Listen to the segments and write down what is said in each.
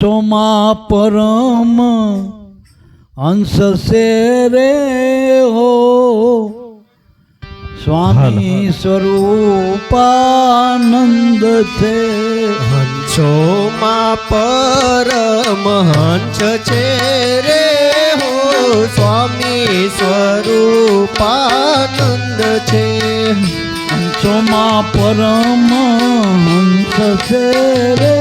તોમાં પરમ હંસ સે રે હો. સ્વામી સ્વરૂપાનંદ છે. હંસોમાં પરમહંસ છે રે હો. સ્વામી સ્વરૂપાનંદ છે. હંસોમાં પરમ હંસ છે રે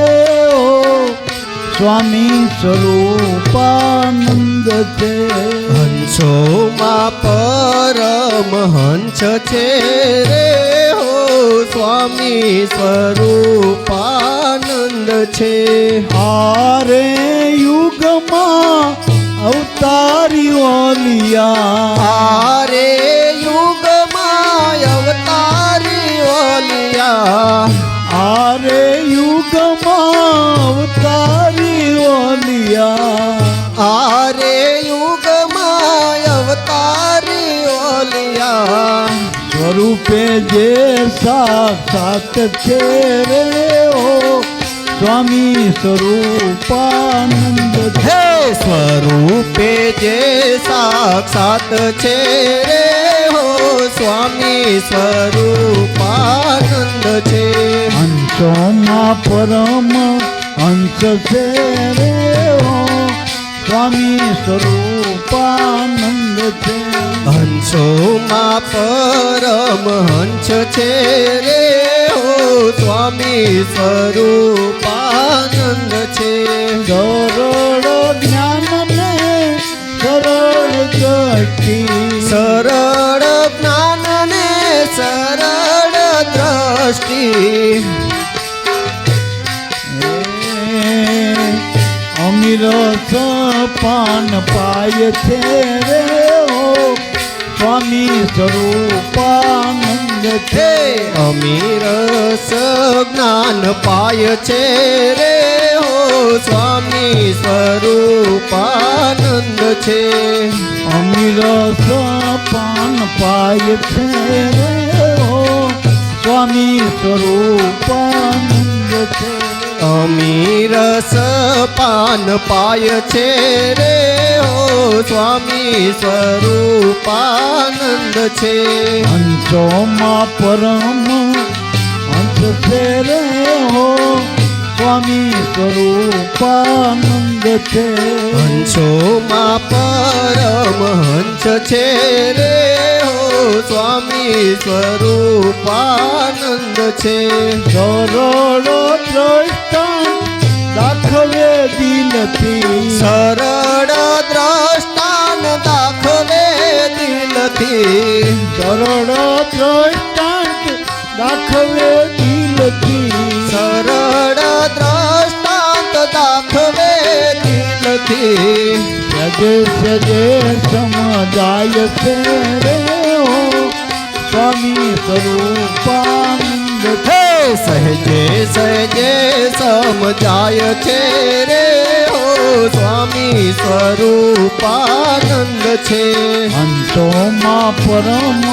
સ્વામી સ્વરૂપાનંદ છે. હંસોમાં પરમહંસ છે રે હો સ્વામી સ્વરૂપાનંદ છે. હારે યુગમાં અવતારી ઓલિયા સ્વરૂપે જે સાક્ષાત છે રે ઓ સ્વામી સ્વરૂપાનંદ છે. હે સ્વરૂપે જે સાક્ષાત છે રે હો સ્વામી સ્વરૂપાનંદ છે. હંસોમાં પરમ અંશ છે રે ઓ સ્વામી સ્વરૂપાનંદ છે. હંસોમાં પરમહંસ છે રે. ઓ સ્વામી સ્વરૂપાનંદ છે. સરળ જ્ઞાન ને સરળ દ્રષ્ટિ સરળ જ્ઞાન ને સરળ દ્રષ્ટિ. અમીર પાન પાય છે રે. ઓ સ્વામી સ્વરૂપાનંદ છે. અમીર જ્ઞાન પાય છે રે હો સ્વામી સ્વરૂપાનંદ છે. અમીર પાન પાય છે રે હો સ્વામી સ્વરૂપાનંદ છે. અમીર પાન પાય છે રે ઓ સ્વામી સ્વરૂપાનંદ છે. હંસોમાં પરમ હંસ છે રે હો સ્વામી સ્વરૂપાનંદ છે. હંસોમાં પરમહંસ છે રે સ્વામી સ્વરૂપાનંદ છે. કરોડો દ્રષ્ટા દાખવે દિલથી સરળ દ્રષ્ટાન દાખવે દિલથી સરળ દ્રષ્ટાંત દાખવે દિલથી સરળ દ્રષ્ટાંત દાખવે દિલથી સજે સજે સમજાય છે રે સ્વામી સ્વરૂપાનંદ. છે સહજે સહજે સમજાય છે રે હો સ્વામી સ્વરૂપાનંદ છે. અંતોમાં પરમ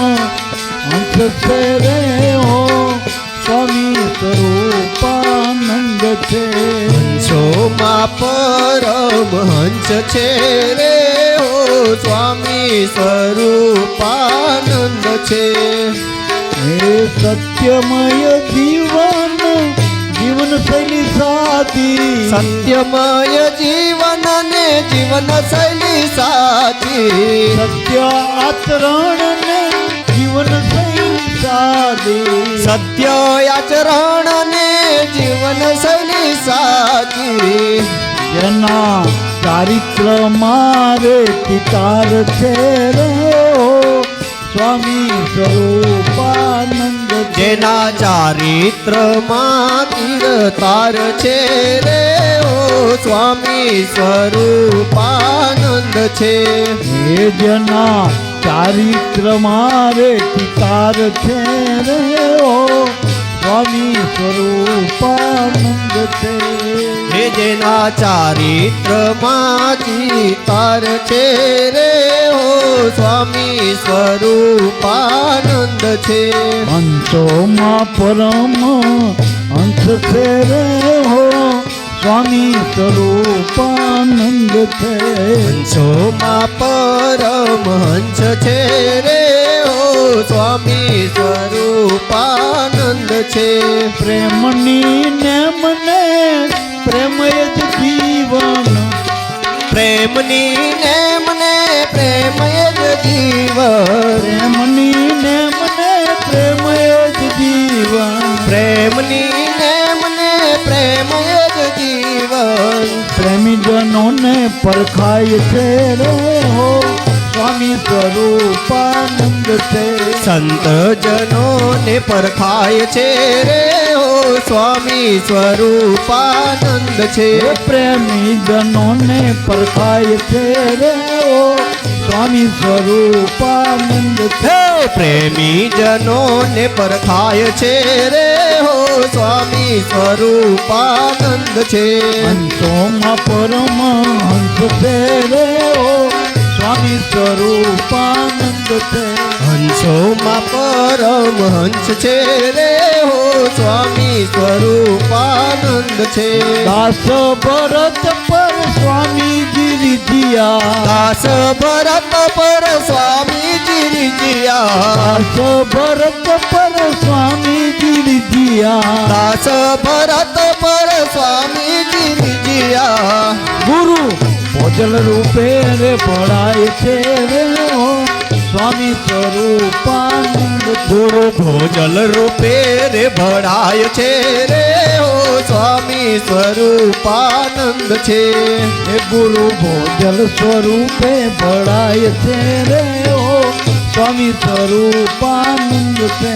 અંત છે રે હો સ્વામી સ્વરૂપાનંદ છે. હંસોમાં પરમહંસ છે રે ઓ સ્વામી સ્વરૂપાનંદ છે. હે સત્યમય જીવન જીવન શૈલી સાથી સત્યમય જીવન ને જીવન શૈલી સાચી. સત્ય આચરણ ને જીવન શૈલી સાધી સત્ય આચરણ ને જીવન શૈલી સાચી જેના ચારિત્ર મારે પિતાર છે સ્વામી સ્વરૂપાનંદ જેના જેના ચારિત્રમાં તીરતાર છે રે ઓ સ્વામી સ્વરૂપાનંદ છે. હે જેના ચારિત્ર મારે પિતાર છે રે ઓ સ્વામી સ્વરૂપાનંદ છે. હે જેના ચારિત્રમાં ચિતાર છે રે હો સ્વામી સ્વરૂપાનંદ છે. અંતોમાં પરમ અંત છે રે હો સ્વામી સ્વરૂપાનંદ છે. હંસોમાં પરમહંસ છે રે સ્વામી સ્વરૂપાનંદ છે. પ્રેમની ને મને પ્રેમ જ જીવન. પ્રેમની ને મને પ્રેમ જ જીવન. પ્રેમની ને મને પ્રેમ જ જીવન. પ્રેમની ને મને પ્રેમ જ જીવન. પ્રેમીજનોને પરખાય છે રે હો. સ્વામી સ્વરૂપાનંદ છે. સંત જનોને પરખાય છે રે ઓ સ્વામી સ્વરૂપાનંદ છે. એ પ્રેમીજનોને પરખાય છે રે ઓ સ્વામી સ્વરૂપાનંદ છે. પ્રેમી જનોને પરખાય છે રે હો સ્વામી સ્વરૂપાનંદ છે. હંસોમાં પરમ હંસ છે રે હો સ્વામી સ્વરૂપાનંદ છે. હંસોમાં પરમ હંસ છે રે હો સ્વામી સ્વરૂપાનંદ છે. દાસ ભરત પર સ્વામીજી રીતિયા દાસ ભરત પર સ્વામીજી રીજિયા દાસ ભરત પર સ્વામીજી રીતિયા દાસ ભરત પર સ્વામીજી રીજિયા ગુરુ ભોજલ રૂપે રે ભળાય છે રે સ્વામી સ્વરૂપાનંદ ગુરુ ભોજલ રૂપે રે ભળાય છે રે ઓ સ્વામી સ્વરૂપાનંદ છે. હે ગુરુ ભોજલ સ્વરૂપે ભળાય છે રે ઓ સ્વામી સ્વરૂપાનંદ છે.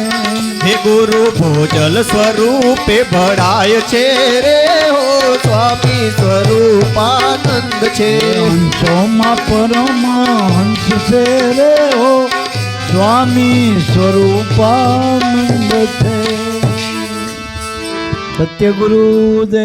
હે ગુરુ ભોજલ સ્વરૂપે ભળાય છે રે. સ્વામી સ્વરૂપાનંદ છે. હંસોમાં પરમહંસ છે રે ઓ સ્વામી સ્વરૂપાનંદ છે. સત્ય ગુરુદેવ